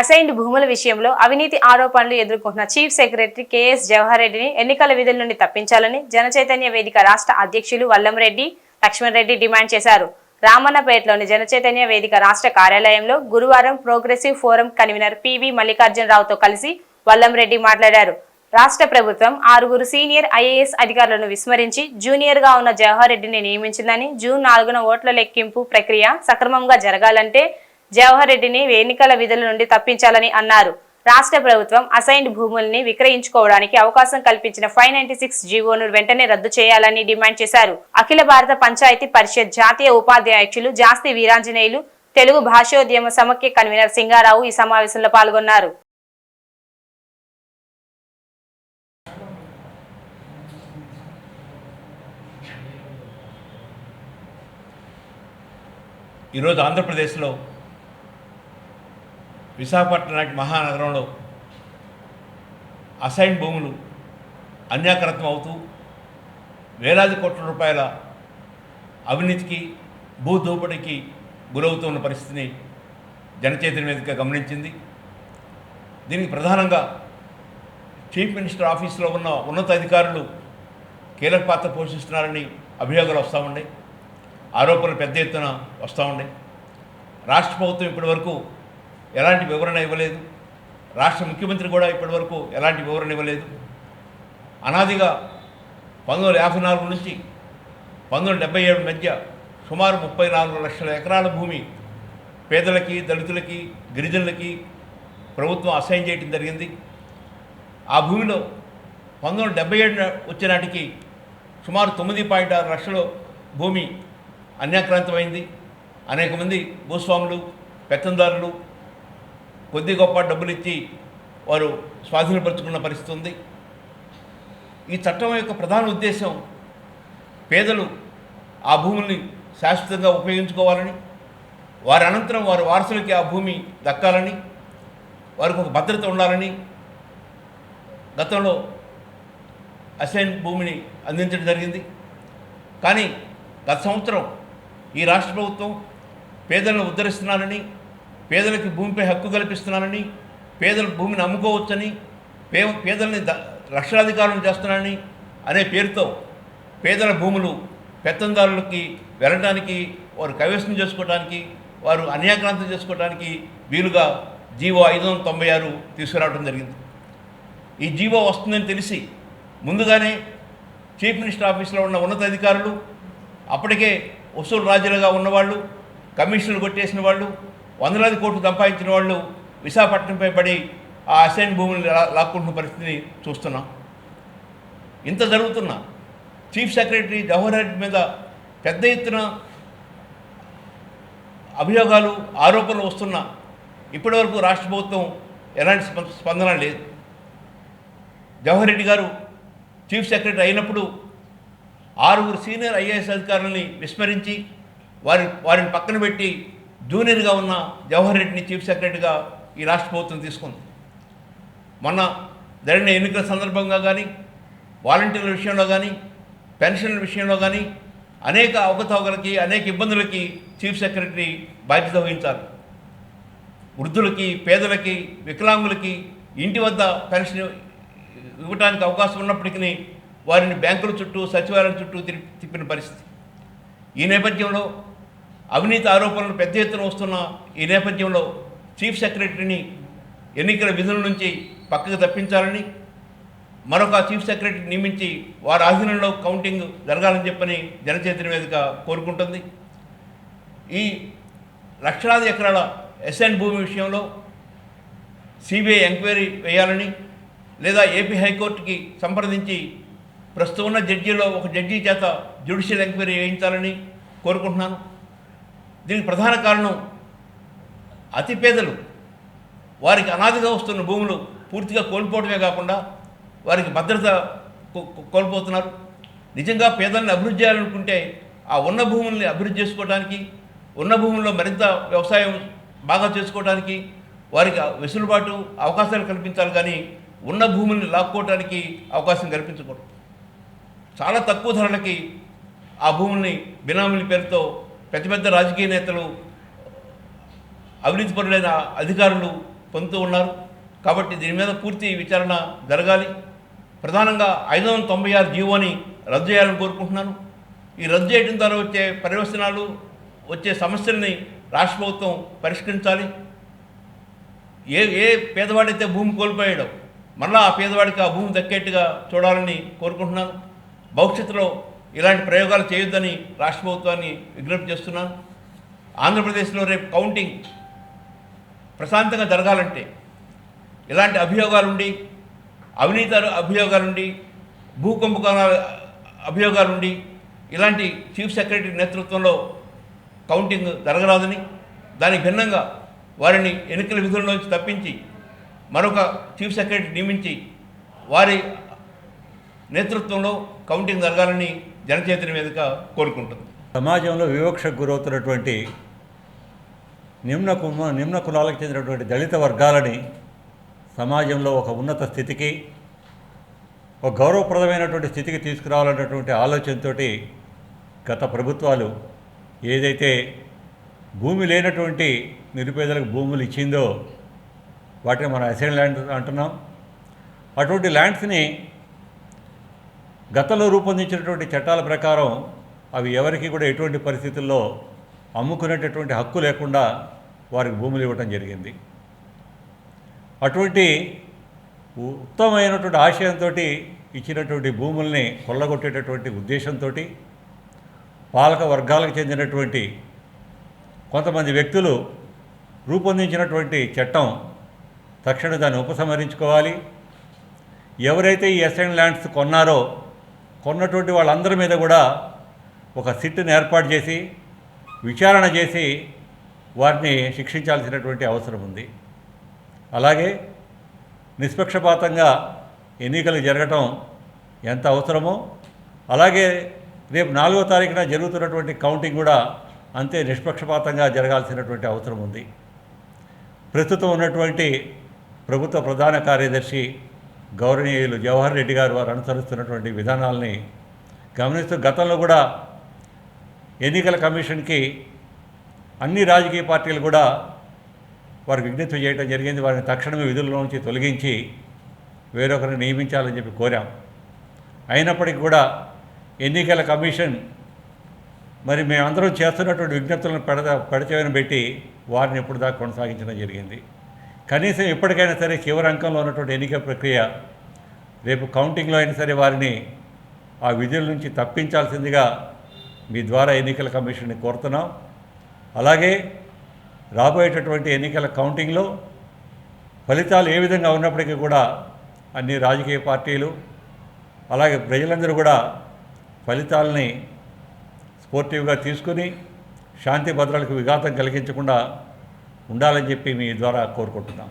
Assigned భూముల విషయంలో అవినీతి ఆరోపణలు ఎదుర్కొంటున్న చీఫ్ సెక్రటరీ కెఎస్ జవహర్ రెడ్డిని ఎన్నికల విధుల నుండి తప్పించాలని జనచైతన్య వేదిక రాష్ట్ర అధ్యక్షులు వల్లంరెడ్డి లక్ష్మణ్ రెడ్డి డిమాండ్ చేశారు. రామన్నపేటలోని జనచైతన్య వేదిక రాష్ట్ర కార్యాలయంలో గురువారం ప్రోగ్రెసివ్ ఫోరం కన్వీనర్ పివి మల్లికార్జునరావుతో కలిసి వల్లంరెడ్డి మాట్లాడారు. రాష్ట్ర ప్రభుత్వం ఆరుగురు సీనియర్ ఐఏఎస్ అధికారులను విస్మరించి జూనియర్గా ఉన్న జవహర్ రెడ్డిని నియమించిందని జూన్ నాలుగున ఓట్ల లెక్కింపు ప్రక్రియ సక్రమంగా జరగాలంటే జవహర్ రెడ్డిని ఎన్నికల విధుల నుండి తప్పించాలని అన్నారు. రాష్ట్ర ప్రభుత్వం అసైన్డ్ భూముల్ని విక్రయించుకోవడానికి అవకాశం కల్పించిన ఫైవ్ నైన్టీ సిక్స్ జీవోను వెంటనే రద్దు చేయాలని డిమాండ్ చేశారు. అఖిల భారత పంచాయతీ పరిషత్ జాతీయ ఉపాధ్యాయులు జాస్తి వీరాంజనేయులు తెలుగు భాషోద్యమ సమాఖ్య కన్వీనర్ సింగారావు ఈ సమావేశంలో పాల్గొన్నారు. ఈరోజు ఆంధ్రప్రదేశ్లో విశాఖపట్నం మహానగరంలో అసైన్ భూములు అన్యాకరత్వం అవుతూ వేలాది కోట్ల రూపాయల అవినీతికి భూ దోపిడీకి గురవుతున్న పరిస్థితిని జనచేతన వేదిక గమనించింది. దీనికి ప్రధానంగా చీఫ్ మినిస్టర్ ఆఫీసులో ఉన్న ఉన్నతాధికారులు కీలక పాత్ర పోషిస్తున్నారని అభియోగాలు వస్తూ ఉన్నాయి. ఆరోపణలు పెద్ద ఎత్తున వస్తూ ఉన్నాయి. రాష్ట్ర ప్రభుత్వం ఇప్పటివరకు ఎలాంటి వివరణ ఇవ్వలేదు. రాష్ట్ర ముఖ్యమంత్రి కూడా ఇప్పటివరకు ఎలాంటి వివరణ ఇవ్వలేదు. అనాదిగా పంతొమ్మిది యాభై నాలుగు నుంచి పంతొమ్మిది డెబ్బై ఏడు మధ్య సుమారు ముప్పై నాలుగు లక్షల ఎకరాల భూమి పేదలకి దళితులకి గిరిజనులకి ప్రభుత్వం అసైన్ చేయడం జరిగింది. ఆ భూమిలో పంతొమ్మిది డెబ్బై ఏడు వచ్చేనాటికి సుమారు తొమ్మిది పాయింట్ ఆరు లక్షల భూమి అన్యాక్రాంతమైంది. అనేక మంది భూస్వాములు పెత్తందారులు కొద్ది గొప్ప డబ్బులు ఇచ్చి వారు స్వాధీనపరుచుకున్న పరిస్థితి ఉంది. ఈ చట్టం యొక్క ప్రధాన ఉద్దేశం పేదలు ఆ భూముల్ని శాశ్వతంగా ఉపయోగించుకోవాలని వారి అనంతరం వారి వారసులకి ఆ భూమి దక్కాలని వారికి ఒక భద్రత ఉండాలని గతంలో అసైన్ భూమిని అందించడం జరిగింది. కానీ గత సంవత్సరం ఈ రాష్ట్ర ప్రభుత్వం పేదలను ఉద్ధరిస్తున్నానని పేదలకి భూమిపై హక్కు కల్పిస్తున్నానని పేదలు భూమిని అమ్ముకోవచ్చని పే పేదల్ని ద లక్షలాధికారులను చేస్తున్నానని అనే పేరుతో పేదల భూములు పెత్తందారులకి వెళ్ళడానికి వారు కైవసం చేసుకోవడానికి వారు అన్యాక్రాంతం చేసుకోవడానికి వీలుగా జీవో ఐదు వందల తొంభై ఆరు తీసుకురావడం జరిగింది. ఈ జీవో వస్తుందని తెలిసి ముందుగానే చీఫ్ మినిస్టర్ ఆఫీస్లో ఉన్న ఉన్నతాధికారులు అప్పటికే వసూలు రాజులుగా ఉన్నవాళ్ళు కమిషన్లు కొట్టేసిన వాళ్ళు వందలాది కోట్లు సంపాదించిన వాళ్ళు విశాఖపట్నంపై పడి ఆ అసైన్ భూములు లా- లాక్కుంటున్న పరిస్థితిని చూస్తున్నాం. ఇంత జరుగుతున్నా. చీఫ్ సెక్రటరీ జవహర్ రెడ్డి మీద పెద్ద ఎత్తున అభియోగాలు ఆరోపణలు వస్తున్నా ఇప్పటివరకు రాష్ట్ర ప్రభుత్వం ఎలాంటి స్ప- స్పందన లేదు. జవహర్ రెడ్డి గారు చీఫ్ సెక్రటరీ అయినప్పుడు ఆరుగురు సీనియర్ ఐఏఎస్ అధికారులని విస్మరించి వారి వారిని పక్కన పెట్టి జూనియర్గా ఉన్న జవహర్ రెడ్డిని చీఫ్ సెక్రటరీగా ఈ రాష్ట్ర ప్రభుత్వం తీసుకుంది. మొన్న జరిగిన ఎన్నికల సందర్భంగా కానీ వాలంటీర్ల విషయంలో కానీ పెన్షన్ల విషయంలో కానీ అనేక అవకతవకలకి అనేక ఇబ్బందులకి చీఫ్ సెక్రటరీ బాధ్యత వహించాలి వృద్ధులకి పేదలకి వికలాంగులకి ఇంటి వద్ద పెన్షన్ ఇవ్వడానికి అవకాశం ఉన్నప్పటికీ వారిని బ్యాంకుల చుట్టూ సచివాలయం చుట్టూ తిప్పిన పరిస్థితి. ఈ నేపథ్యంలో అవినీతి ఆరోపణలు పెద్ద ఎత్తున వస్తున్న ఈ నేపథ్యంలో చీఫ్ సెక్రటరీని ఎన్నికల విధుల నుంచి పక్కకు తప్పించాలని మరొక చీఫ్ సెక్రటరీ నియమించి వారి ఆధీనంలో కౌంటింగ్ జరగాలని చెప్పని జనచైతన్య వేదిక కోరుకుంటుంది. ఈ లక్షలాది ఎకరాల ఎస్ఎన్ భూమి విషయంలో సిబిఐ ఎంక్వైరీ వేయాలని లేదా ఏపీ హైకోర్టుకి సంప్రదించి ప్రస్తుతం ఉన్న జడ్జిలో ఒక జడ్జి చేత జ్యుడిషియల్ ఎంక్వైరీ వేయించాలని కోరుకుంటున్నాను. దీనికి ప్రధాన కారణం అతి పేదలు వారికి అనాదిగా వస్తున్న భూములు పూర్తిగా కోల్పోవడమే కాకుండా వారికి భద్రత కోల్పోతున్నారు. నిజంగా పేదల్ని అభివృద్ధి చేయాలనుకుంటే ఆ ఉన్న భూముల్ని అభివృద్ధి చేసుకోవడానికి ఉన్న భూముల్లో మరింత వ్యవసాయం బాగా చేసుకోవడానికి వారికి వెసులుబాటు అవకాశాలు కల్పించాలి కానీ ఉన్న భూముల్ని లాక్కోవడానికి అవకాశం కల్పించకూడదు. చాలా తక్కువ ధరలకి ఆ భూముల్ని బినామీల పేరుతో పెద్ద పెద్ద రాజకీయ నేతలు అవినీతిపరులైన అధికారులు పొందుతూ ఉన్నారు. కాబట్టి దీని మీద పూర్తి విచారణ జరగాలి. ప్రధానంగా ఐదు వందల తొంభై ఆరు జీవోని రద్దు చేయాలని కోరుకుంటున్నాను. ఈ రద్దు చేయడం ద్వారా వచ్చే పరివర్తనాలు వచ్చే సమస్యల్ని రాష్ట్ర ప్రభుత్వం పరిష్కరించాలి. ఏ ఏ పేదవాడైతే భూమి కోల్పోయాడో మళ్ళా ఆ పేదవాడికి ఆ భూమి దక్కేట్టుగా చూడాలని కోరుకుంటున్నాను. భవిష్యత్తులో ఇలాంటి ప్రయోగాలు చేయొద్దని రాష్ట్ర ప్రభుత్వాన్ని విజ్ఞప్తి చేస్తున్నాను ఆంధ్రప్రదేశ్లో రేపు కౌంటింగ్ ప్రశాంతంగా జరగాలంటే ఇలాంటి అభియోగాలుండి అవినీతి అభియోగాలుండి భూ అభియోగాలుండి ఇలాంటి చీఫ్ సెక్రటరీ నేతృత్వంలో కౌంటింగ్ జరగరాదని దానికి భిన్నంగా వారిని ఎన్నికల విధుల్లోంచి తప్పించి మరొక చీఫ్ సెక్రటరీ నియమించి వారి నేతృత్వంలో కౌంటింగ్ జరగాలని జనచేతన వేదిక కోరుకుంటుంది. సమాజంలో వివక్షకు గురవుతున్నటువంటి నిమ్న కుమ నిమ్న కులాలకు చెందినటువంటి దళిత వర్గాలని సమాజంలో ఒక ఉన్నత స్థితికి ఒక గౌరవప్రదమైనటువంటి స్థితికి తీసుకురావాలన్నటువంటి ఆలోచనతో గత ప్రభుత్వాలు ఏదైతే భూమి లేనటువంటి నిరుపేదలకు భూములు ఇచ్చిందో వాటిని మనం అసైన్ ల్యాండ్ అంటున్నాం. అటువంటి ల్యాండ్స్ని గతంలో రూపొందించినటువంటి చట్టాల ప్రకారం అవి ఎవరికి కూడా ఎటువంటి పరిస్థితుల్లో అమ్ముకునేటటువంటి హక్కు లేకుండా వారికి భూములు ఇవ్వటం జరిగింది. అటువంటి ఉత్తమమైనటువంటి ఆశయంతో ఇచ్చినటువంటి భూముల్ని కొల్లగొట్టేటటువంటి ఉద్దేశంతో పాలక వర్గాలకు చెందినటువంటి కొంతమంది వ్యక్తులు రూపొందించినటువంటి చట్టం తక్షణ దాన్ని ఉపసంహరించుకోవాలి. ఎవరైతే ఈ ఎస్ఎన్ ల్యాండ్స్ కొన్నారో కొన్నటువంటి వాళ్ళందరి మీద కూడా ఒక సిట్ని ఏర్పాటు చేసి విచారణ చేసి వారిని శిక్షించాల్సినటువంటి అవసరం ఉంది. అలాగే నిష్పక్షపాతంగా ఎన్నికలు జరగటం ఎంత అవసరమో అలాగే రేపు నాలుగో తారీఖున జరుగుతున్నటువంటి కౌంటింగ్ కూడా అంతే నిష్పక్షపాతంగా జరగాల్సినటువంటి అవసరం ఉంది. ప్రస్తుతం ఉన్నటువంటి ప్రభుత్వ ప్రధాన కార్యదర్శి గౌరవనీయులు జవహర్ రెడ్డి గారు వారు అనుసరిస్తున్నటువంటి విధానాలని గమనిస్తూ గతంలో కూడా ఎన్నికల కమిషన్కి అన్ని రాజకీయ పార్టీలు కూడా వారికి విజ్ఞప్తి చేయడం జరిగింది. వారిని తక్షణమే విధుల్లో నుంచి తొలగించి వేరొకరిని నియమించాలని చెప్పి కోరాం. అయినప్పటికీ కూడా ఎన్నికల కమిషన్ మరి మేమందరం చేస్తున్నటువంటి విజ్ఞప్తులను పెడద పెడచేవని పెట్టి వారిని ఎప్పుడు దాకా కొనసాగించడం జరిగింది. కనీసం ఎప్పటికైనా సరే చివరి అంకంలో ఉన్నటువంటి ఎన్నికల ప్రక్రియ రేపు కౌంటింగ్లో అయినా సరే వారిని ఆ విధుల నుంచి తప్పించాల్సిందిగా మీ ద్వారా ఎన్నికల కమిషన్ని కోరుతున్నాం. అలాగే రాబోయేటటువంటి ఎన్నికల కౌంటింగ్లో ఫలితాలు ఏ విధంగా ఉన్నప్పటికీ కూడా అన్ని రాజకీయ పార్టీలు అలాగే ప్రజలందరూ కూడా ఫలితాలని స్పోర్టివ్గా తీసుకుని శాంతి భద్రతలకు విఘాతం కలిగించకుండా ఉండాలని చెప్పి మీ ద్వారా కోరుకుంటున్నాం.